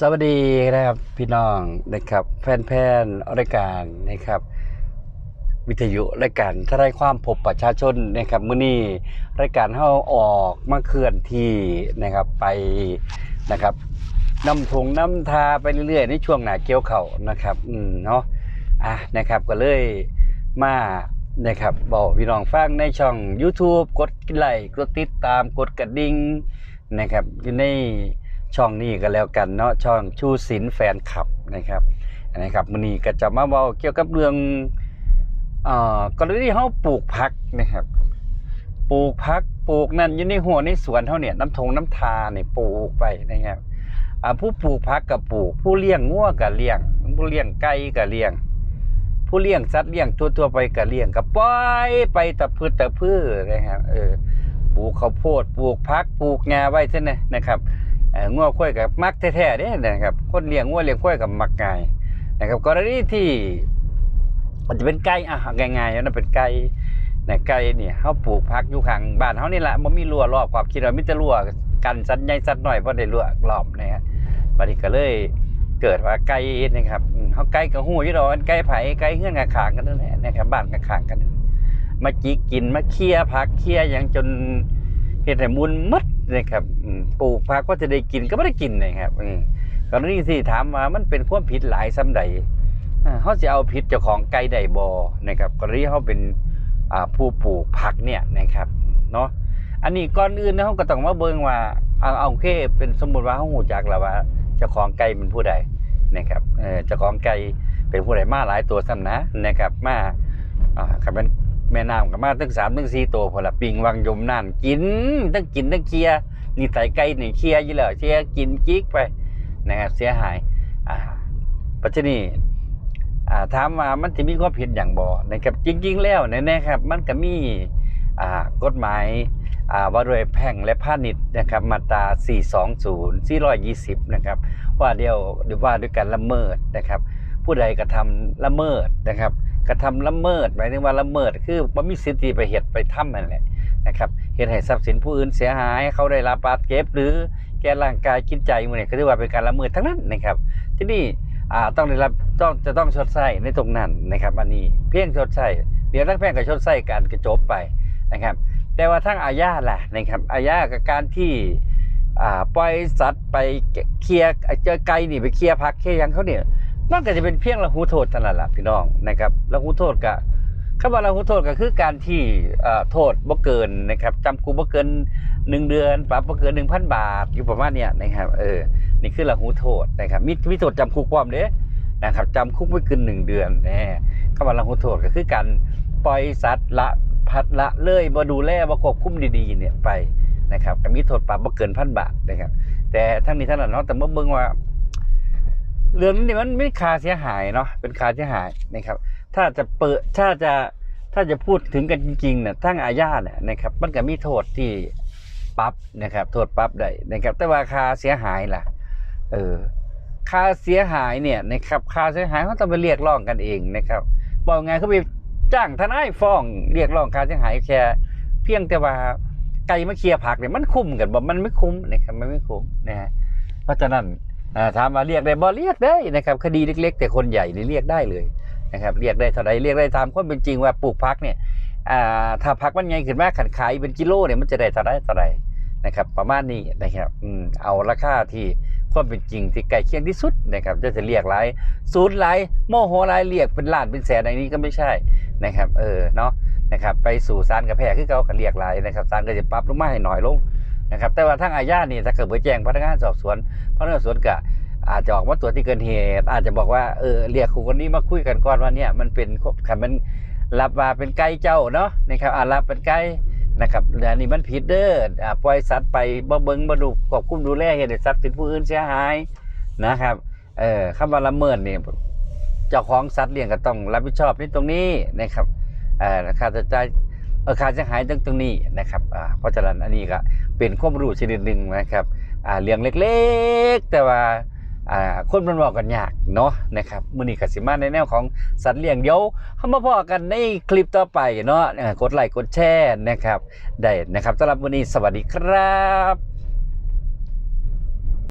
สวัสดีนะครับพี่น้องนะครับแฟนๆรายการนะครับ วิทยุรายการทนายความพบประชาชนนะครับมื้อนี้รายการเฮาออกมาเคลื่อนที่นะครับไปนะครับนำทงน้ำทาไปเรื่อยๆ ในช่วงหนาเกี่ยวเขานะครับอืมเนาะอะนะครับก็เลยมานะครับบอกพี่น้องฟังในช่อง YouTube กดไลค์กดติดตามกดกระดิ่งนะครับอยู่ใน ช่องนี้ก็แล้วกันเนาะช่องชูศิลแฟนคลับนะครับนะครับมื้อนี้ก็จะมาเว้าเกี่ยวกับเรื่องเอ่อกรณีที่เขาปลูกพักนะครับปลูกพักปลูกนั่นอยู่ในหัวในสวนเขาเนี่ยน้ำทงน้ำทาเนี่ยปลูกไปนะครับผู้ปลูกพักกับปลูก ผู้เลี้ยงงัวกับเลี้ยง ผู้เลี้ยงไก่กับเลี้ยง ผู้เลี้ยงสัตว์เลี้ยงตัวตัวๆไปกับเลี้ยงกับปล่อยไปตะพืชตะพืชนะครับเออปลูกข้าวโพดปลูกพักปลูกงาไว้ซะนะนะครับ งัวควายกับมักแท้ๆเนี่ยนะครับคนเลี้ยงงัวเลี้ยงควายกับมักง่ายนะครับกรณีที่มันจะเป็นไก่อะง่ายๆนะเป็นไก่นะไก่เนี่ยเขาปลูกพักอยู่ข้างบ้านเขานี่แหละมันมีรั้วรอบความคิดว่ามิจะรั้วกันสัตว์ใหญ่สัตว์น้อยเพราะได้รั้วรอบนะฮะบัดนี้ก็เลยเกิดว่าไก่นะครับเขาไก่กับหูยู่ดอกไก่ไผ่ไก่เฮื่อนกับขางกันนั่นแหละนะครับบ้านกับขางกันมาจิกกินมาเคี่ยผักเคี่ยอย่างจนเห็ดให้มุนมัด นะครับปลูกผักก็จะได้กินก็ไม่ได้กินนะครับกรณีที่ถามว่ามันเป็นความผิดหลายซ้ำใดเขาจะเอาผิดเจ้าของไก่ไดบอนะครับกรณีเขาเป็นผู้ปลูกผักเนี่ยนะครับเนาะอันนี้ก่อนอื่นนะเขาก็ต้องมาเบิ่งว่าเอาเอาโอเคเป็นสมมุติว่าเขาหูจักแล้วว่าเจ้าของไก่เป็นผู้ใดนะครับเจ้าของไก่เป็นผู้ใดมาหลายตัวซ้ำนะนะครับมาอ่าครับเป็น แม่น้ำกับมาตั้งสามตั้งสี่ตัวพอละปิงวังยมนั่นกินตั้งกินตั้งเคลียนี่ไตไก่นี่เคลียร์อยู่แล้วเคลียร์กินกิ๊กไปนะครับเสียหายอ่าปัจจุบันอ่าถามว่ามันจะมีความผิดอย่างบ่นะครับจริง ๆ แล้วเนี่ยนะครับ มันก็มีอ่ากฎหมายอ่าว่าด้วยแพ่งและพาณิชย์นะครับ มาตรา 420 420 นะครับ ว่าเดียวหรือว่าด้วยการละเมิดนะครับ ผู้ใดกระทำละเมิดนะครับ กระทำละเมิดหมายถึงว่าละเมิดคือบ่มีสิทธิไปเหตุไปทำนั่นแหละนะครับเหตุให้ทรัพย์สินผู้อื่นเสียหายเขาได้รับบาดเจ็บหรือแก่ร่างกายจิตใจมันเนี่ยก็เรียกว่าเป็นการละเมิดทั้งนั้นนะครับ ที่นี่ต้องได้รับต้องจะต้องชดใช้ในตรงนั้นนะครับ อันนี้เพียงชดใช้เดี๋ยวทั้งแพ่งกับชดใช้กันก็จบไปนะครับ แต่ว่าทั้งอาญาล่ะนะครับอาญากับการที่ปล่อยสัตว์ไปเคลียร์เจอไก่นี่ไปเคลียร์พักเคลียร์ยังเขาเนี่ย มันก็จะเป็นเพียงละหูโทษเท่านั้นแหละพี่น้องนะครับละหูโทษก็คำว่าละหูโทษก็คือการที่โทษบ่เกินนะครับจำคุกบ่เกินหนึ่งเดือนปรับบ่เกินหนึ่งพันบาทอยู่ประมาณเนี้ยนะครับเออนี่คือละหูโทษนะครับมีมีโทษจำคุกความเด้นะครับจำคุกไม่เกินหนึ่งเดือนน่คำว่าละหูโทษก็คือการปล่อยสัตว์ละพัดละเลยมาดูแลมาควบคุมดีๆเนี่ยไปนะครับก็มีโทษปรับไม่เกินพันบาทนะครับแต่ทั้งนี้ทั้งนั้นเนาะแต่เมื่อเบิ่งว่า เรื่องนี้มันไม่ค่าเสียหายเนาะเป็นค่าเสียหายนะครับ ถ้าจะเปิดถ้าจะถ้าจะพูดถึงกันจริงๆเนี่ยทั้งอาญาเนี่ยนะครับ มันก็มีโทษที่ปรับนะครับ โทษปรับได้นะครับ แต่ว่าค่าเสียหายล่ะ เออค่าเสียหายเนี่ยนะครับค่าเสียหายเขาต้องไปเรียกร้องกันเองนะครับบอกไงเขาไปจ้างทนายฟ้องเรียกร้องค่าเสียหายแค่เพียงแต่ว่าไก่มาเคลียร์ผักเนี่ยมันคุ้มกันบ่มันไม่คุ้มนะครับมันไม่คุ้มนะฮะเพราะฉะนั้น ถามมาเรียกได้บ่เรียกได้นะครับคดีเล็ก ๆ แต่คนใหญ่นี่เรียกได้เลยนะครับเรียกได้เท่าไรเรียกได้ตามความเป็นจริงว่าปลูกพักเนี่ยถ้าพักมันใหญ่ขึ้นมากขันขายเป็นกิโลเนี่ยมันจะได้เท่าไรเท่าไรนะครับประมาณนี้นะครับเอาราคาที่ความเป็นจริงที่ใกล้เคียงที่สุดนะครับจะจะเรียกหลายศูนย์หลายโมโหหลายเรียกเป็นล้านเป็นแสนอันนี้ก็ไม่ใช่นะครับเออเนาะนะครับไปสู่ศาลกับแพรคือเขาเรียกหลายนะครับศาลก็จะปรับลงมาให้หน่อยลง นะครับแต่ว่าทางอาญานี่ถ้าเกิดไปแจ้งพนักงานสอบสวนพนักงานสอบสวนก็อาจจะออกมาตรวจที่เกินเหตุ อาจจะบอกว่าเออเรียกครูคนนี้มาคุยกันก่อนว่าเนี่ยมันเป็นคันมันรับว่าเป็นไก่เจ้าเนาะนะครับอ่ารับเป็นไก่นะครับอันนี้มันผิดเด้ออ่าปล่อยสัตว์ไปบ่เบิงบ่ดูควบคุมดูแลเฮ็ดให้สัตว์เป็นผู้อื่นเสียหายนะครับเออคำว่าละเมิดเนี่ยเจ้าของสัตว์เลี้ยงก็ต้องรับผิดชอบในตรงนี้นะครับเอ่อค่าใช้จ่าย ค่าเสียหายตรงตรงนี้นะครับอ่าเพราะฉะนั้นอันนี้ก็เป็นความรู้ชนิดหนึ่งนะครับเรื่องเล็กๆ แต่ว่าคนมันบอกกันยากเนาะนะครับมือนี้ก็สิมาในแนวของสัตว์เลี้ยงเดี๋ยวเฮามาพอกันในคลิปต่อไปเนาะกดไลค์กดแชร์นะครับได้นะครับสำหรับวันนี้สวัสดีครับ